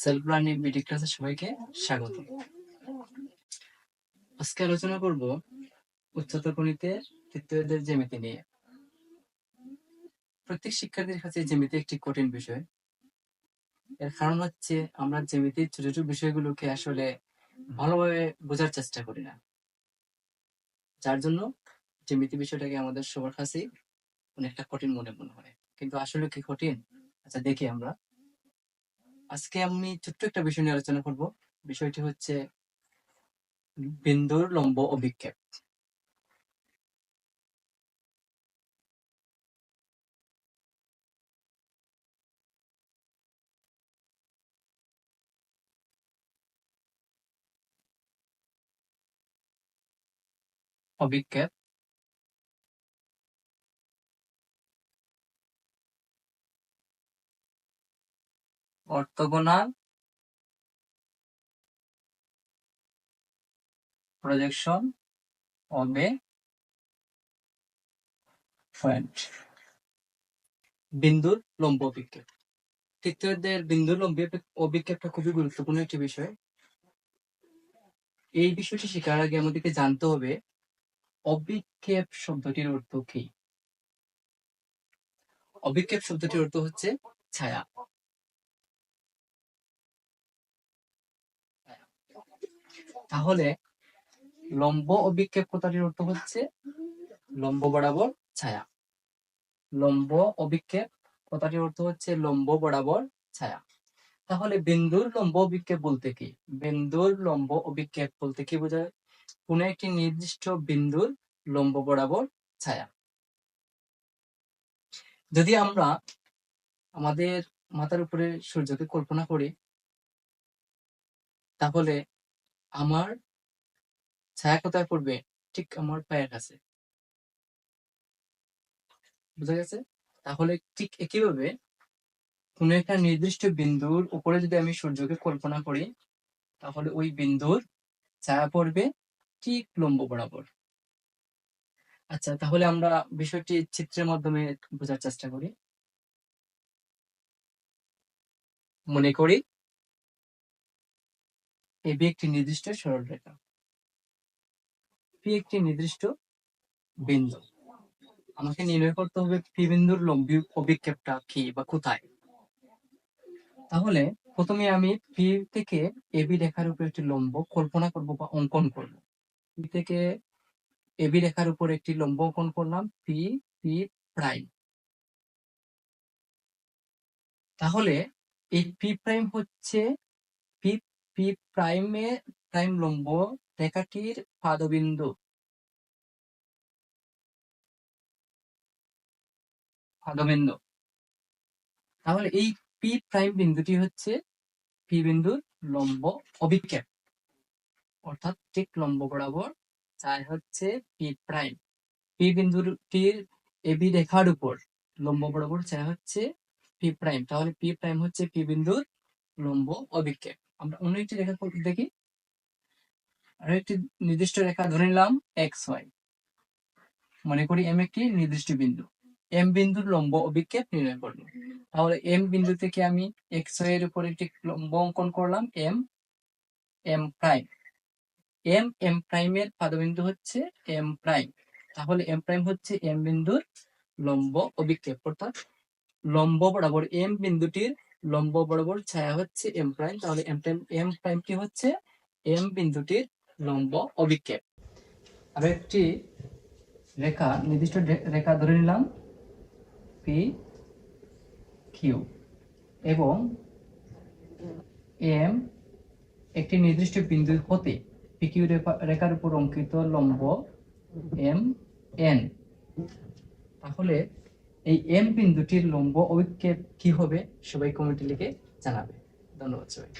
Self learning BD ক্লাসে সবাইকে স্বাগত। আজকে আলোচনা করব উচ্চতর গণিতে তৃতীয়দের জ্যামিতি নিয়ে। প্রত্যেক শিক্ষার্থীর কাছে জ্যামিতি একটি কঠিন বিষয়। এর কারণ হচ্ছে আমরা জ্যামিতির ছোট ছোট বিষয়গুলোকে আসলে ভালোভাবে বোঝার চেষ্টা করি না। যার জন্য জ্যামিতি বিষয়টাকে আমাদের সবার কাছেই অনেকটা কঠিন মনে মনে হয়। কিন্তু আসলে কি কঠিন? আচ্ছা দেখি আমরা। আজকে আমি ছোট্ট একটা বিষয় নিয়ে আলোচনা করব। বিষয়টি হচ্ছে বিন্দুর লম্ব অভিক্ষেপ। অভিক্ষেপ অর্থগোনাল প্রজেকশন of বিন্দুর লম্ব অভিক্ষেপ। তৃতীয়দের বিন্দুর লম্ব অভিক্ষেপটা খুবই গুরুত্বপূর্ণ একটি বিষয়। এই বিষয়টি শেখার আগে আমাদেরকে জানতে হবে, অভিক্ষেপ শব্দটির অর্থ কি? অভিক্ষেপ শব্দটির অর্থ হচ্ছে ছায়া। তাহলে লম্ব অভিক্ষেপ কথাটির অর্থ হচ্ছে লম্ব বরাবর ছায়া। লম্ব অভিক্ষেপ কথাটির অর্থ হচ্ছে লম্ব বরাবর ছায়া। তাহলে বিন্দুর লম্ব অভিক্ষেপ বলতে কি? বিন্দুর লম্ব অভিক্ষেপ বলতে কি বোঝায়? কোন একটি নির্দিষ্ট বিন্দুর লম্ব বরাবর ছায়া। যদি আমরা আমাদের মাথার উপরে সূর্যকে কল্পনা করি, তাহলে আমার ছায়া কোথায় পড়বে, ঠিক আমার পায়ের কাছে। বুঝা গেছে? তাহলে ঠিক একইভাবে কোনো একটা নির্দিষ্ট বিন্দুর উপরে যদি আমি সূর্যকে কল্পনা করি, তাহলে ওই বিন্দুর ছায়া পড়বে ঠিক লম্ব বরাবর। আচ্ছা তাহলে আমরা বিষয়টি চিত্রের মাধ্যমে বোঝার চেষ্টা করি। মনে করি এবি একটি নির্দিষ্ট সরলরেখা পি একটি নির্দিষ্ট বিন্দু। আমাকে নির্ণয় করতে হবে পি বিন্দুর লম্বি অভিক্ষেপটা কি বা কোথায়? তাহলে প্রথমে আমি পি থেকে এবি রেখার উপর একটি লম্ব কল্পনা করব বা অঙ্কন করব। পি থেকে এবি রেখার উপর একটি লম্ব অঙ্কন করলাম পি পি প্রাইম তাহলে এই পি প্রাইম হচ্ছে পি প্রাইমে প্রাইম লম্ব রেখাটির পাদবিন্দু। পাদবিন্দু। তাহলে এই পি প্রাইম বিন্দুটি হচ্ছে পি বিন্দুর লম্ব অভিক্ষেপ। অর্থাৎ ঠিক লম্ব বরাবর চাই হচ্ছে পি প্রাইম। পি বিন্দুটির এবি রেখার উপর লম্ব বরাবর চাই হচ্ছে পি প্রাইম। তাহলে পি প্রাইম হচ্ছে পি বিন্দুর লম্ব অভিক্ষেপ। আমরা অন্য একটি রেখা দেখি। আর একটি নির্দিষ্ট রেখা ধরে নিলাম এক্স ওয়াই। মনে করি এম একটি নির্দিষ্ট বিন্দু। এম বিন্দুর লম্ব অভিক্ষেপ নির্ণয় করল। তাহলে এম বিন্দু থেকে আমি এক্স ওয়াই এর উপর একটি লম্ব অঙ্কন করলাম M M prime M M প্রাইমের পাদবিন্দু হচ্ছে এম প্রাইম তাহলে এম প্রাইম হচ্ছে এম বিন্দুর লম্ব অভিক্ষেপ। অর্থাৎ লম্ব বরাবর এম বিন্দুটির লম্ব বরাবর ছায়া হচ্ছে এম প্রাইম তাহলে এম প্রাইম এম প্রাইম কি হচ্ছে এম বিন্দুটির লম্ব অভিক্ষেপ। আর একটি রেখা, নির্দিষ্ট রেখা ধরে নিলাম পি কিউ এবং এম একটি নির্দিষ্ট বিন্দু হতে পি কিউ রেখার উপর অঙ্কিত লম্ব এম এন তাহলে এই এম বিন্দুটির লম্ব অভিক্ষেপ কি হবে? সবাই কমেন্টে লিখে জানাবে। ধন্যবাদ সবাই